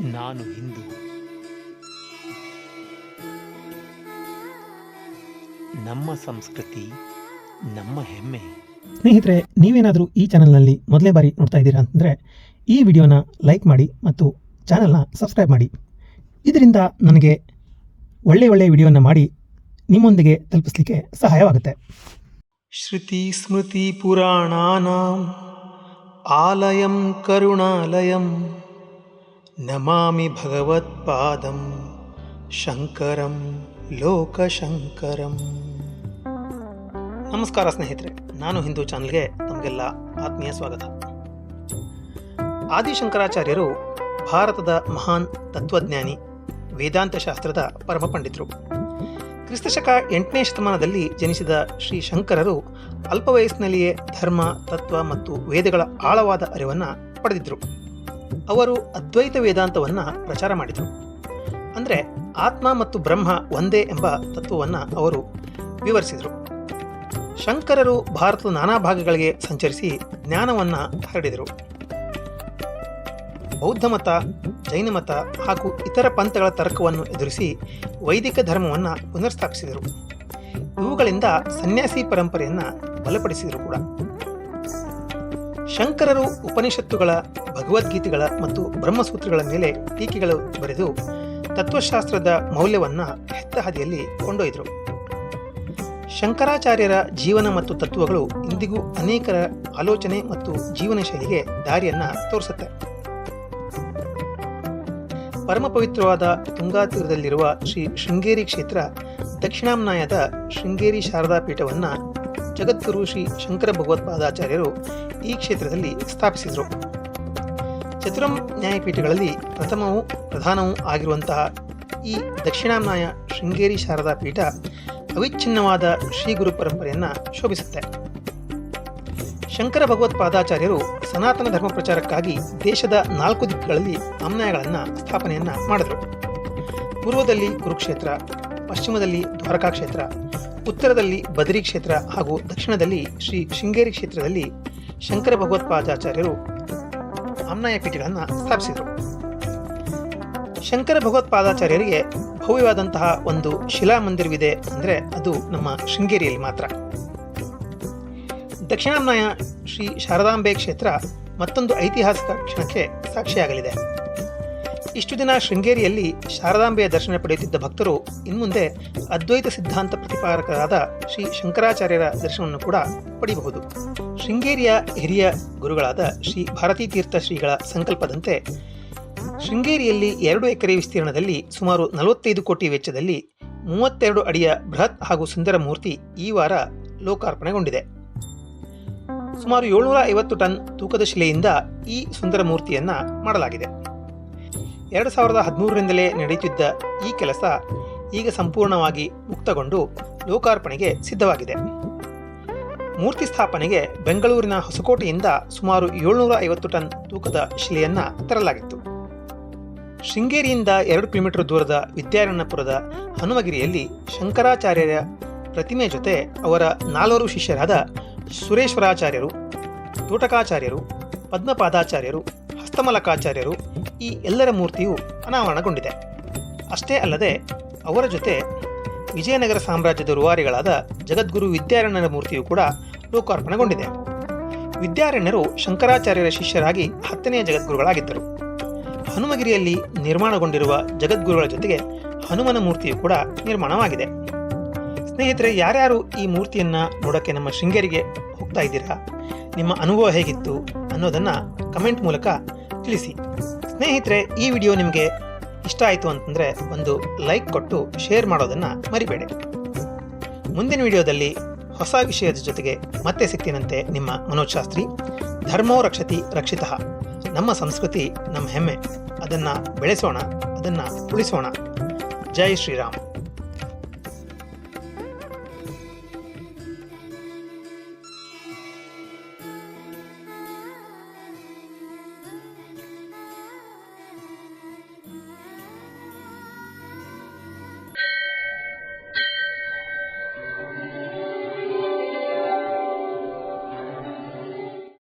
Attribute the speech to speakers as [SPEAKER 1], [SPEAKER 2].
[SPEAKER 1] ನಾನು ಹಿಂದೂ. ನಮ್ಮ ಸಂಸ್ಕೃತಿ ನಮ್ಮ ಹೆಮ್ಮೆ.
[SPEAKER 2] ಸ್ನೇಹಿತರೆ ನೀವೇನಾದರೂ ಈ ಚಾನಲ್ನಲ್ಲಿ ಮೊದಲೇ ಬಾರಿ ನೋಡ್ತಾ ಇದ್ದೀರಾ ಅಂತಂದರೆ ಈ ವಿಡಿಯೋನ ಲೈಕ್ ಮಾಡಿ ಮತ್ತು ಚಾನಲ್ನ ಸಬ್ಸ್ಕ್ರೈಬ್ ಮಾಡಿ. ಇದರಿಂದ ನನಗೆ ಒಳ್ಳೆಯ ಒಳ್ಳೆಯ ವಿಡಿಯೋನ ಮಾಡಿ ನಿಮ್ಮೊಂದಿಗೆ ತಲುಪಿಸಲಿಕ್ಕೆ ಸಹಾಯವಾಗುತ್ತೆ.
[SPEAKER 1] ಶ್ರುತಿ ಸ್ಮೃತಿ ಪುರಾಣಾನಾಂ ಆಲಯಂ ಕರುಣಾಲಯಂ. ನಮಾಮಿ ಭಗವತ್ಪಾದಂ ಶಂಕರಂ ಲೋಕಶಂಕರಂ ನಮಸ್ಕಾರ ಸ್ನೇಹಿತರೆ ನಾನು ಹಿಂದೂ ಚಾನಲ್ಗೆ ತಮಗೆಲ್ಲ ಆತ್ಮೀಯ ಸ್ವಾಗತ. ಆದಿಶಂಕರಾಚಾರ್ಯರು ಭಾರತದ ಮಹಾನ್ ತತ್ವಜ್ಞಾನಿ ವೇದಾಂತ ಶಾಸ್ತ್ರದ ಪರಮ ಪಂಡಿತರು. ಕ್ರಿಸ್ತಶಕ ಎಂಟನೇ ಶತಮಾನದಲ್ಲಿ ಜನಿಸಿದ ಶ್ರೀ ಶಂಕರರು ಅಲ್ಪ ವಯಸ್ಸಿನಲ್ಲಿಯೇ ಧರ್ಮ, ತತ್ವ ಮತ್ತು ವೇದಗಳ ಆಳವಾದ ಅರಿವನ್ನು ಪಡೆದಿದ್ದರು ಅವರು ಅದ್ವೈತ ವೇದಾಂತವನ್ನು ಪ್ರಚಾರ ಮಾಡಿದರು. ಅಂದರೆ ಆತ್ಮ ಮತ್ತು ಬ್ರಹ್ಮ ಒಂದೇ ಎಂಬ ತತ್ವವನ್ನು ಅವರು ವಿವರಿಸಿದರು. ಶಂಕರರು ಭಾರತದ ನಾನಾ ಭಾಗಗಳಿಗೆ ಸಂಚರಿಸಿ ಜ್ಞಾನವನ್ನು ಹರಡಿದರು. ಬೌದ್ಧ ಮತ, ಜೈನ ಮತ ಹಾಗೂ ಇತರ ಪಂಥಗಳ ತರ್ಕವನ್ನು ಎದುರಿಸಿ ವೈದಿಕ ಧರ್ಮವನ್ನು ಪುನರ್ಸ್ಥಾಪಿಸಿದರು. ಇವುಗಳಿಂದ ಸನ್ಯಾಸಿ ಪರಂಪರೆಯನ್ನು ಬಲಪಡಿಸಿದರು ಕೂಡ. ಶಂಕರರು ಉಪನಿಷತ್ತುಗಳ, ಭಗವದ್ಗೀತೆಗಳ ಮತ್ತು ಬ್ರಹ್ಮಸೂತ್ರಗಳ ಮೇಲೆ ಟೀಕೆಗಳು ಬರೆದು ತತ್ವಶಾಸ್ತ್ರದ ಮೌಲ್ಯವನ್ನು ಹೆತ್ತ ಹಾದಿಯಲ್ಲಿ ಕೊಂಡೊಯ್ದರು. ಶಂಕರಾಚಾರ್ಯರ ಜೀವನ ಮತ್ತು ತತ್ವಗಳು ಇಂದಿಗೂ ಅನೇಕರ ಆಲೋಚನೆ ಮತ್ತು ಜೀವನ ಶೈಲಿಗೆ ದಾರಿಯನ್ನು ತೋರಿಸುತ್ತೆ. ಪರಮ ಪವಿತ್ರವಾದ ಶ್ರೀ ಶೃಂಗೇರಿ ಕ್ಷೇತ್ರ ದಕ್ಷಿಣಾಮ್ನಾಯದ ಶೃಂಗೇರಿ ಶಾರದಾ ಪೀಠವನ್ನು ಜಗದ್ಗುರು ಶ್ರೀ ಶಂಕರ ಭಗವತ್ಪಾದಾಚಾರ್ಯರು ಈ ಕ್ಷೇತ್ರದಲ್ಲಿ ಸ್ಥಾಪಿಸಿದರು. ಚತುರಂ ನ್ಯಾಯಪೀಠಗಳಲ್ಲಿ ಪ್ರಥಮವೂ ಪ್ರಧಾನವೂ ಆಗಿರುವಂತಹ ಈ ದಕ್ಷಿಣಾಮ್ನಾಯ ಶೃಂಗೇರಿ ಶಾರದಾ ಪೀಠ ಅವಿಚ್ಛಿನ್ನವಾದ ಶ್ರೀ ಗುರು ಪರಂಪರೆಯನ್ನು ಶೋಭಿಸುತ್ತೆ. ಶಂಕರ ಭಗವತ್ಪಾದಾಚಾರ್ಯರು ಸನಾತನ ಧರ್ಮ ಪ್ರಚಾರಕ್ಕಾಗಿ ದೇಶದ ನಾಲ್ಕು ದಿಕ್ಕುಗಳಲ್ಲಿ ಅಮ್ನಾಯಗಳನ್ನು ಸ್ಥಾಪನೆಯನ್ನು ಮಾಡಿದರು. ಪೂರ್ವದಲ್ಲಿ ಕುರುಕ್ಷೇತ್ರ ಪಶ್ಚಿಮದಲ್ಲಿ ದ್ವಾರಕಾ ಕ್ಷೇತ್ರ, ಉತ್ತರದಲ್ಲಿ ಬದರಿ ಕ್ಷೇತ್ರ ಹಾಗೂ ದಕ್ಷಿಣದಲ್ಲಿ ಶ್ರೀ ಶೃಂಗೇರಿ ಕ್ಷೇತ್ರದಲ್ಲಿ ಶಂಕರ ಭಗವತ್ಪಾದಾಚಾರ್ಯರು ಅಮ್ನಾಯ ಪೀಠಗಳನ್ನು ಸ್ಥಾಪಿಸಿದರು. ಶಂಕರ ಭಗವತ್ಪಾದಾಚಾರ್ಯರಿಗೆ ಭವ್ಯವಾದಂತಹ ಒಂದು ಶಿಲಾ ಮಂದಿರವಿದೆ ಅಂದರೆ ಅದು ನಮ್ಮ ಶೃಂಗೇರಿಯಲ್ಲಿ ಮಾತ್ರ. ದಕ್ಷಿಣಾಮ್ನಾಯ ಶ್ರೀ ಶಾರದಾಂಬೆ ಕ್ಷೇತ್ರ ಮತ್ತೊಂದು ಐತಿಹಾಸಿಕ ಕ್ಷಣಕ್ಕೆ ಸಾಕ್ಷಿಯಾಗಲಿದೆ. ಇಷ್ಟು ದಿನ ಶೃಂಗೇರಿಯಲ್ಲಿ ಶಾರದಾಂಬೆಯ ದರ್ಶನ ಪಡೆಯುತ್ತಿದ್ದ ಭಕ್ತರು ಇನ್ಮುಂದೆ ಅದ್ವೈತ ಸಿದ್ಧಾಂತ ಪ್ರತಿಪಾದಕರಾದ ಶ್ರೀ ಶಂಕರಾಚಾರ್ಯರ ದರ್ಶನವನ್ನು ಕೂಡ ಪಡೆಯಬಹುದು. ಶೃಂಗೇರಿಯ ಹಿರಿಯ ಗುರುಗಳಾದ ಶ್ರೀ ಭಾರತೀ ತೀರ್ಥ ಶ್ರೀಗಳ ಸಂಕಲ್ಪದಂತೆ ಶೃಂಗೇರಿಯಲ್ಲಿ ಎರಡು ಎಕರೆ ವಿಸ್ತೀರ್ಣದಲ್ಲಿ ಸುಮಾರು ನಲವತ್ತೈದು ಕೋಟಿ ವೆಚ್ಚದಲ್ಲಿ ಮೂವತ್ತೆರಡು ಅಡಿಯ ಬೃಹತ್ ಹಾಗೂ ಸುಂದರ ಮೂರ್ತಿ ಈ ವಾರ ಲೋಕಾರ್ಪಣೆಗೊಂಡಿದೆ. ಸುಮಾರು ಏಳ್ನೂರ ಐವತ್ತು ಟನ್ ತೂಕದ ಶಿಲೆಯಿಂದ ಈ ಸುಂದರ ಮೂರ್ತಿಯನ್ನ ಮಾಡಲಾಗಿದೆ. ಎರಡು ಸಾವಿರದ ಹದಿಮೂರರಿಂದಲೇ ನಡೆಯುತ್ತಿದ್ದ ಈ ಕೆಲಸ ಈಗ ಸಂಪೂರ್ಣವಾಗಿ ಮುಕ್ತಗೊಂಡು ಲೋಕಾರ್ಪಣೆಗೆ ಸಿದ್ಧವಾಗಿದೆ. ಮೂರ್ತಿ ಸ್ಥಾಪನೆಗೆ ಬೆಂಗಳೂರಿನ ಹೊಸಕೋಟೆಯಿಂದ ಸುಮಾರು ಏಳ್ನೂರ ಐವತ್ತು ಟನ್ ತೂಕದ ಶಿಲೆಯನ್ನು ತರಲಾಗಿತ್ತು. ಶೃಂಗೇರಿಯಿಂದ ಎರಡು ಕಿಲೋಮೀಟರ್ ದೂರದ ವಿದ್ಯಾರಣ್ಯಪುರದ ಹನುಮಗಿರಿಯಲ್ಲಿ ಶಂಕರಾಚಾರ್ಯರ ಪ್ರತಿಮೆ ಜೊತೆ ಅವರ ನಾಲ್ವರು ಶಿಷ್ಯರಾದ ಸುರೇಶ್ವರಾಚಾರ್ಯರು, ತೋಟಕಾಚಾರ್ಯರು, ಪದ್ಮಪಾದಾಚಾರ್ಯರು, ಹಸ್ತಮಲಕಾಚಾರ್ಯರು ಈ ಎಲ್ಲರ ಮೂರ್ತಿಯು ಅನಾವರಣಗೊಂಡಿದೆ. ಅಷ್ಟೇ ಅಲ್ಲದೆ, ಅವರ ಜೊತೆ ವಿಜಯನಗರ ಸಾಮ್ರಾಜ್ಯದ ರುವಾರಿಗಳಾದ ಜಗದ್ಗುರು ವಿದ್ಯಾರಣ್ಯರ ಮೂರ್ತಿಯು ಕೂಡ ಲೋಕಾರ್ಪಣೆಗೊಂಡಿದೆ. ವಿದ್ಯಾರಣ್ಯರು ಶಂಕರಾಚಾರ್ಯರ ಶಿಷ್ಯರಾಗಿ ಹತ್ತನೆಯ ಜಗದ್ಗುರುಗಳಾಗಿದ್ದರು. ಹನುಮಗಿರಿಯಲ್ಲಿ ನಿರ್ಮಾಣಗೊಂಡಿರುವ ಜಗದ್ಗುರುಗಳ ಜೊತೆಗೆ ಹನುಮನ ಮೂರ್ತಿಯು ಕೂಡ ನಿರ್ಮಾಣವಾಗಿದೆ. ಸ್ನೇಹಿತರೆ, ಯಾರ್ಯಾರು ಈ ಮೂರ್ತಿಯನ್ನು ನೋಡೋಕ್ಕೆ ನಮ್ಮ ಶೃಂಗೇರಿಗೆ ಹೋಗ್ತಾ ಇದ್ದೀರಾ? ನಿಮ್ಮ ಅನುಭವ ಹೇಗಿತ್ತು ಅನ್ನೋದನ್ನು ಕಮೆಂಟ್ ಮೂಲಕ ತಿಳಿಸಿ. ಸ್ನೇಹಿತರೆ, ಈ ವಿಡಿಯೋ ನಿಮಗೆ ಇಷ್ಟ ಆಯಿತು ಅಂತಂದರೆ ಒಂದು ಲೈಕ್ ಕೊಟ್ಟು ಶೇರ್ ಮಾಡೋದನ್ನು ಮರಿಬೇಡಿ. ಮುಂದಿನ ವಿಡಿಯೋದಲ್ಲಿ ಹೊಸ ವಿಷಯದ ಜೊತೆಗೆ ಮತ್ತೆ ಸಿಗ್ತೀನಂತೆ ನಿಮ್ಮ ಮನೋಜ್ ಶಾಸ್ತ್ರಿ, ಧರ್ಮೋ ರಕ್ಷತಿ ರಕ್ಷಿತಃ. ನಮ್ಮ ಸಂಸ್ಕೃತಿ, ನಮ್ಮ ಹೆಮ್ಮೆ. ಅದನ್ನು ಬೆಳೆಸೋಣ, ಅದನ್ನು ಉಳಿಸೋಣ. ಜೈ ಶ್ರೀರಾಮ್.